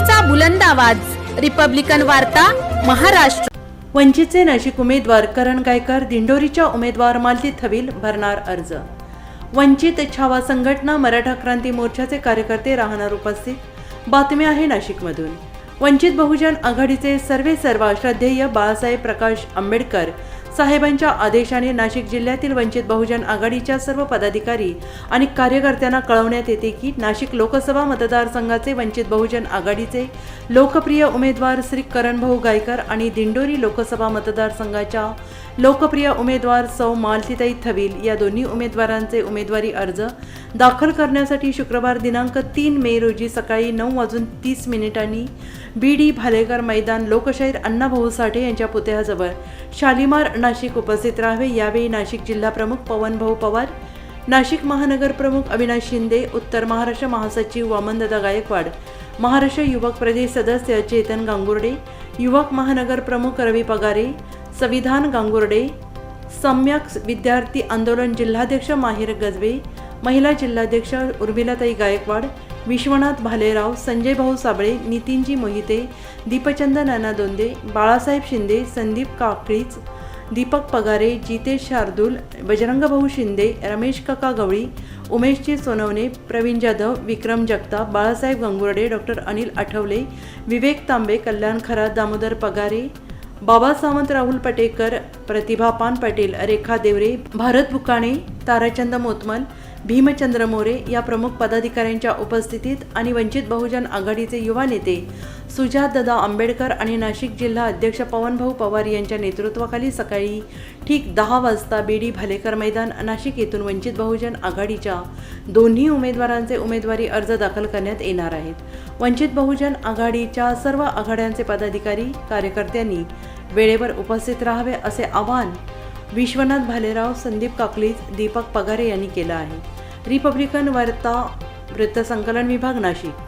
लोकशाहीचा बुलंद आवाज. रिपब्लिकन वार्ता महाराष्ट्र. वंचितचे नाशिक उमेदवार करण गायकर दिंडोरीच्या उमेदवार मालती थविल भरणार अर्ज. वंचित छावा संघटना मराठा क्रांती मोर्चाचे कार्यकर्ते राहणार उपस्थित. बातमी आहे नाशिकमधून. वंचित बहुजन आघाडीचे सर्वे सर्वा श्रद्धेय बाळासाहेब प्रकाश आंबेडकर साहेबांच्या आदेशाने नाशिक जिल्ह्यातील वंचित बहुजन आघाडीच्या सर्व पदाधिकारी आणि कार्यकर्त्यांना कळवण्यात येते की नाशिक लोकसभा मतदारसंघाचे वंचित बहुजन आघाडीचे लोकप्रिय उमेदवार श्री करणभाऊ गायकर आणि दिंडोरी लोकसभा मतदारसंघाच्या लोकप्रिय उमेदवार सौ मालतीताई थवील या दोन्ही उमेदवारांचे उमेदवारी अर्ज दाखल करण्यासाठी शुक्रवार दिनांक तीन मे रोजी सकाळी नऊ वाजून तीस मिनिटांनी बी डी भालेकर मैदान लोकशाहीर अण्णाभाऊ साठे यांच्या पुतळ्याजवळ शालिमार नाशिक उपस्थित राहावे. यावेळी नाशिक जिल्हा प्रमुख पवनभाऊ पवार नाशिक महानगर प्रमुख अविनाश शिंदे उत्तर महाराष्ट्र महासचिव वामनदादा गायकवाड महाराष्ट्र युवक प्रदेश सदस्य चेतन गांगुर्डे युवक महानगर प्रमुख रवी पगारे संविधान गांगुर्डे सम्यक विद्यार्थी आंदोलन जिल्हाध्यक्ष माहिर गजबे महिला जिल्हाध्यक्ष उर्मिलाताई गायकवाड विश्वनाथ भालेराव संजय भाऊ साबळे नितीनजी मोहिते दीपचंद नाना दोंदे बाळासाहेब शिंदे संदीप काकळीच दीपक पगारे जितेश शार्दूल बजरंगभाऊ शिंदे रमेश काका गवळी उमेशजी सोनवणे प्रवीण जाधव विक्रम जगताप बाळासाहेब गंगुर्डे डॉक्टर अनिल आठवले विवेक तांबे कल्याण खरात दामोदर पगारे बाबा सावंत राहुल पटेकर प्रतिभा पान पटेल रेखा देवरे भारत बुकाणे ताराचंद मोतमल भीमचंद्र मोरे या प्रमुख पदाधिकाऱ्यांच्या उपस्थितीत आणि वंचित बहुजन आघाडीचे युवा नेते सुजातदादा आंबेडकर आणि नाशिक जिल्हा अध्यक्ष पवनभाऊ पवार यांच्या नेतृत्वाखाली सकाळी ठीक दहा वाजता बेडी भालेकर मैदान नाशिक येथून वंचित बहुजन आघाडीच्या दोन्ही उमेदवारांचे उमेदवारी अर्ज दाखल करण्यात येणार आहेत. वंचित बहुजन आघाडीच्या सर्व आघाड्यांचे पदाधिकारी कार्यकर्त्यांनी वेळेवर उपस्थित राहावे असे आवाहन विश्वनाथ भालेराव संदीप काकलीज दीपक पगारे यांनी केलं आहे. रिपब्लिकन वार्ता वृत्तसंकलन विभाग नाशिक.